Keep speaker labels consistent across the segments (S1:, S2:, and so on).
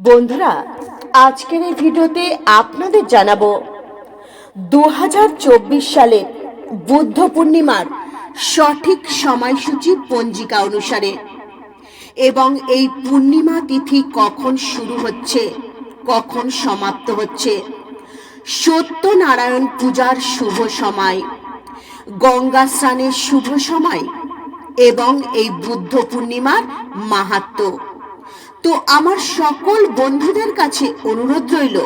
S1: বন্ধুরা, আজকের এই ভিডিওতে আপনাদের জানাব দু হাজার চব্বিশ সালে বুদ্ধ পূর্ণিমার সঠিক সময়সূচি পঞ্জিকা অনুসারে এবং এই পূর্ণিমা তিথি কখন শুরু হচ্ছে, কখন সমাপ্ত হচ্ছে, সত্যনারায়ণ পূজার শুভ সময়, গঙ্গা স্নানের শুভ সময় এবং এই বুদ্ধ পূর্ণিমার মাহাত্ম্য তো আমার সকল বন্ধুদের কাছে অনুরোধ রইল,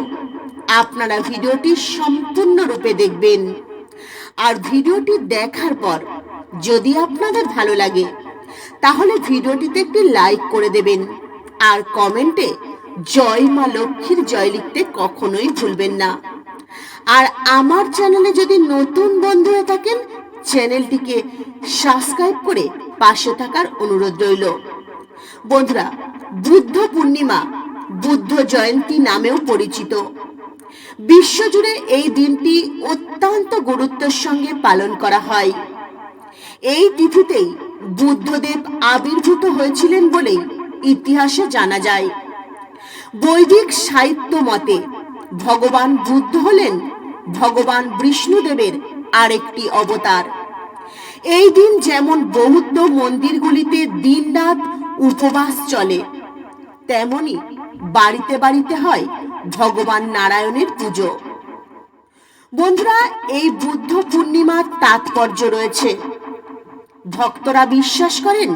S1: আপনারা ভিডিওটি সম্পূর্ণরূপে দেখবেন। আর ভিডিওটি দেখার পর যদি আপনাদের ভালো লাগে, তাহলে ভিডিওটিতে একটি লাইক করে দেবেন, আর কমেন্টে জয় মা লক্ষ্মীর জয় লিখতে কখনোই ভুলবেন না। আর আমার চ্যানেলে যদি নতুন বন্ধু হয়ে থাকেন, চ্যানেলটিকে সাবস্ক্রাইব করে পাশে থাকার অনুরোধ রইল। বন্ধুরা বুদ্ধ পূর্ণিমা, বুদ্ধ জয়ন্তী নামেও পরিচিত। বিশ্বজুড়ে এই দিনটি অত্যন্ত গুরুত্বের সঙ্গে পালন করা হয়। এই তিথিতেই বুদ্ধদেব আবির্ভূত হয়েছিলেন বলেই ইতিহাসে জানা যায়। বৈদিক সাহিত্য মতে, ভগবান বুদ্ধ হলেন ভগবান বিষ্ণুদেবের আরেকটি অবতার। এই দিন যেমন বৌদ্ধ মন্দিরগুলিতে দিনরাত উপবাস চলে তেমনি বাড়িতে বাড়িতে হয় ভগবান নারায়ণের পুজো। বন্ধুরা, এই বুদ্ধ পূর্ণিমার তাৎপর্য রয়েছে। ভক্তরা বিশ্বাস করেন,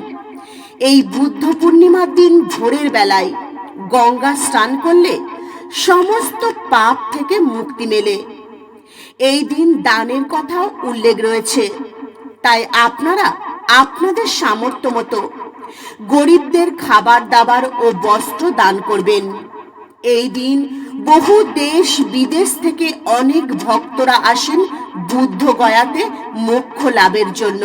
S1: এই বুদ্ধ পূর্ণিমার দিন ভোরের বেলায় গঙ্গা স্নান করলে সমস্ত পাপ থেকে মুক্তি মেলে। এই দিন দানের কথাও উল্লেখ রয়েছে। তাই আপনারা আপনাদের সামর্থ্য মতো গরিবদের খাবার দাবার ও বস্ত্র দান করবেন। এই দিন বহু দেশ বিদেশ থেকে অনেক ভক্তরা আসেন বুদ্ধ গয়াতে মোক্ষ লাভের জন্য।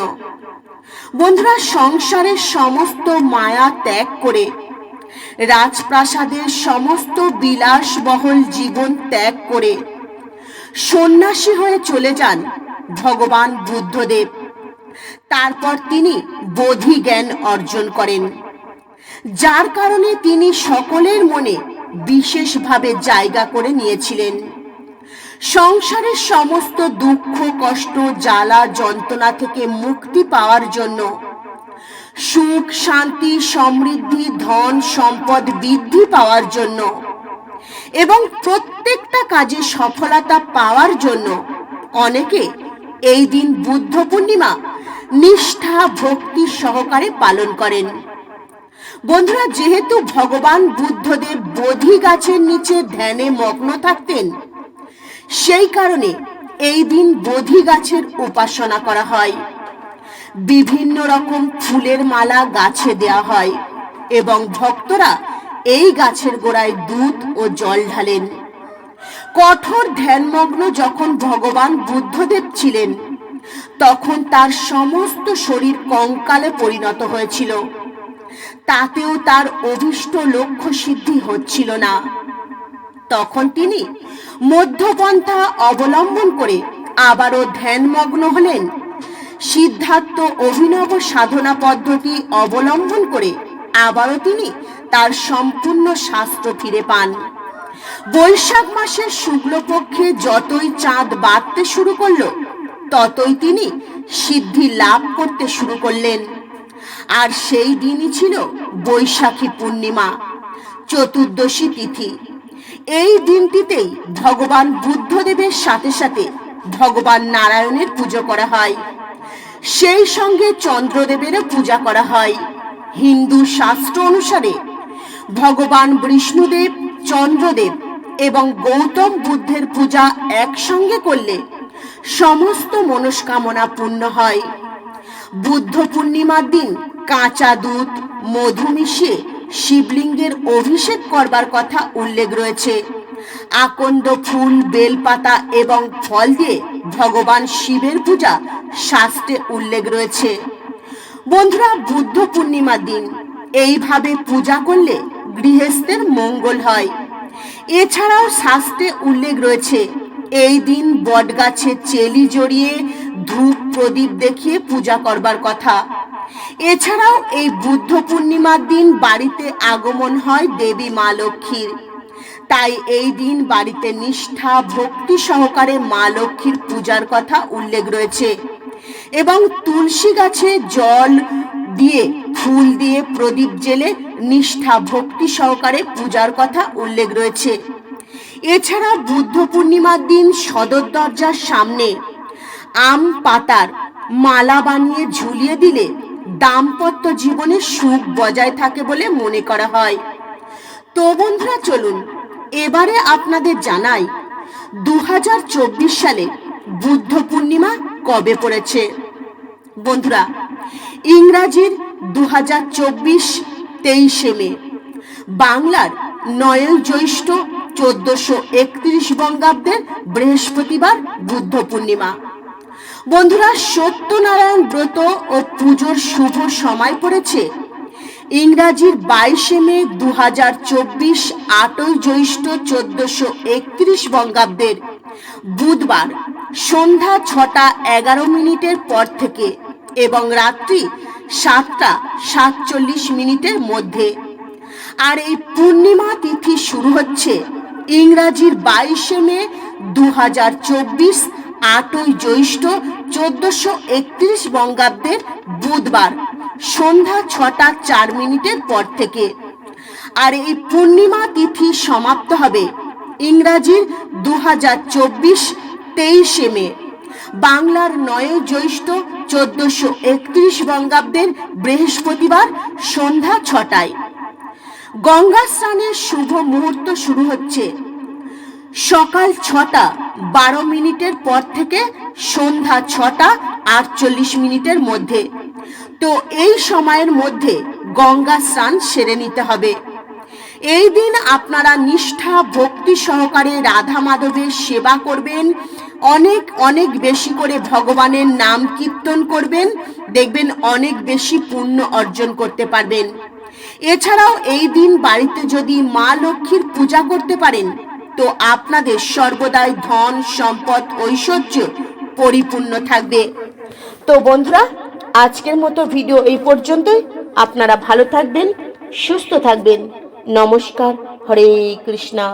S1: বন্ধুরা, সংসারের সমস্ত মায়া ত্যাগ করে রাজপ্রাসাদের সমস্ত বিলাসবহুল জীবন ত্যাগ করে সন্ন্যাসী হয়ে চলে যান ভগবান বুদ্ধদেব। তারপর তিনি বোধি জ্ঞান অর্জন করেন। যার কারণে তিনি সকলের মনে বিশেষভাবে জায়গা করে নিয়েছিলেন। সংসারের সমস্ত দুঃখ, কষ্ট, জ্বালা, যন্ত্রণা থেকে মুক্তি পাওয়ার জন্য সুখ, শান্তি, সমৃদ্ধি, ধন, সম্পদ বৃদ্ধি পাওয়ার জন্য এবং প্রত্যেকটা কাজে সফলতা পাওয়ার জন্য অনেকে এই দিন বুদ্ধ পূর্ণিমা নিষ্ঠা, ভক্তি সহকারে পালন করেন। বন্ধুরা, যেহেতু ভগবান বুদ্ধদেব বোধি গাছের নিচে ধ্যানে মগ্ন থাকতেন, সেই কারণে এই দিন বোধি গাছের উপাসনা করা হয়। বিভিন্ন রকম ফুলের মালা গাছে দেয়া হয় এবং ভক্তরা এই গাছের গোড়ায় দুধ ও জল ঢালেন। কঠোর ধ্যানমগ্ন যখন ভগবান বুদ্ধদেব ছিলেন তখন তার সমস্ত শরীর কঙ্কালে পরিণত হয়েছিল। তাতেও তার অভিষ্ট লক্ষ্য সিদ্ধি হচ্ছিল না। তখন তিনি মধ্যপন্থা অবলম্বন করে আবারও ধ্যানমগ্ন হলেন। সিদ্ধার্থ অভিনব সাধনা পদ্ধতি অবলম্বন করে আবারও তিনি তার সম্পূর্ণ শাস্ত্র ফিরে পান। বৈশাখ মাসের শুক্লপক্ষে যতই চাঁদ বাড়তে শুরু করল ততই তিনি সিদ্ধি লাভ করতে শুরু করলেন। আর সেই দিনই ছিল বৈশাখী পূর্ণিমা, চতুর্দশী তিথি। এই দিনটিতেই ভগবান বুদ্ধদেবের সাথে সাথে ভগবান নারায়ণের পুজো করা হয়। সেই সঙ্গে চন্দ্রদেবেরও পূজা করা হয়। হিন্দু শাস্ত্র অনুসারে ভগবান বিষ্ণুদেব, চন্দ্রদেব এবং গৌতম বুদ্ধের পূজা একসঙ্গে করলে সমস্ত মনস্কামনা পূর্ণ হয়। বুদ্ধ পূর্ণিমার দিন কাঁচা দুধ, মধু মিশিয়ে শিবলিঙ্গের অভিষেক করবার কথা উল্লেখ রয়েছে। আকন্দ ফুল, বেলপাতা এবং ফল দিয়ে ভগবান শিবের পূজা শাস্ত্রে উল্লেখ রয়েছে। বন্ধুরা, বুদ্ধ পূর্ণিমার দিন এইভাবে পূজা করলে গৃহস্থের মঙ্গল হয়। এছাড়াও শাস্ত্রে উল্লেখ রয়েছে এই দিন বটগাছে চেলি জড়িয়ে ধূপ প্রদীপ দেখিয়ে পূজা করবার কথা। এছাড়াও এই বুদ্ধ পূর্ণিমার দিন বাড়িতে আগমন হয় দেবী মা লক্ষ্মীর। তাই এই দিন বাড়িতে নিষ্ঠা, ভক্তি সহকারে মা লক্ষ্মীর পূজার কথা উল্লেখ রয়েছে এবং তুলসী গাছে জল দিয়ে, ফুল দিয়ে প্রদীপ জেলে নিষ্ঠা, ভক্তি সহকারে পূজার কথা উল্লেখ রয়েছে। এছাড়া বুদ্ধ পূর্ণিমার দিন সদর দরজার সামনে আম পাতার মালা বানিয়ে ঝুলিয়ে দিলে দাম্পত্য জীবনে সুখ বজায় থাকে বলে মনে করা হয়। তো বন্ধুরা, চলুন এবারে আপনাদের জানাই দু হাজার চব্বিশ সালে বুদ্ধ পূর্ণিমা কবে পড়েছে। বন্ধুরা, ইংরাজির দু হাজার চব্বিশ তেইশে মে, বাংলার নয়ন জ্যৈষ্ঠ চোদ্দশো একত্রিশ বঙ্গাব্দের বৃহস্পতিবার বুদ্ধ পূর্ণিমা। বন্ধুরা, সত্যনারায়ণ ব্রত ও পুজোর শুভ সময় পড়েছে। ইংরাজির বাইশে মে দু হাজার চব্বিশ আটই জ্যৈষ্ঠ চোদ্দশো একত্রিশ বঙ্গাব্দের বুধবার সন্ধ্যা ছটা এগারো মিনিটের পর থেকে এবং রাত্রি সাতটা সাতচল্লিশ মিনিটের মধ্যে। আর এই পূর্ণিমা তিথি শুরু হচ্ছে ইংরাজির বাইশে মে দু হাজার চব্বিশ, আটই জ্যৈষ্ঠ চোদ্দশো একত্রিশ বঙ্গাব্দের বুধবার, সন্ধ্যা ছটা চার মিনিটের পর থেকে। আর এই পূর্ণিমা তিথি সমাপ্ত হবে ইংরাজির দু হাজার চব্বিশ তেইশে মে। বাংলার নয় জ্যৈষ্ঠ চোদ্দশো একত্রিশ বঙ্গাব্দের বৃহস্পতিবার সন্ধ্যা ছটায়। গঙ্গা স্নানের শুভ মুহূর্ত শুরু হচ্ছে। সকাল ছটা, বারো মিনিটের পর থেকে সন্ধ্যা ছটা, আটচল্লিশ মিনিটের মধ্যে। তো এই সময়ের মধ্যে গঙ্গা স্নান সেরে নিতে হবে। এই দিন আপনারা নিষ্ঠা, ভক্তি সহকারে রাধা মাধবের সেবা করবেন। অনেক অনেক বেশি করে ভগবানের নাম কীর্তন করবেন। দেখবেন অনেক বেশি পুণ্য অর্জন করতে পারবেন। এছাড়াও এই দিন বাড়িতে যদি মা লক্ষ্মীর পূজা করতে পারেন, তো আপনাদের সর্বদাই ধন, সম্পদ, ঐশ্বর্য পরিপূর্ণ থাকবে। তো বন্ধুরা, আজকের মতো ভিডিও এই পর্যন্তই। আপনারা ভালো থাকবেন, সুস্থ থাকবেন। নমস্কার, হরে কৃষ্ণা।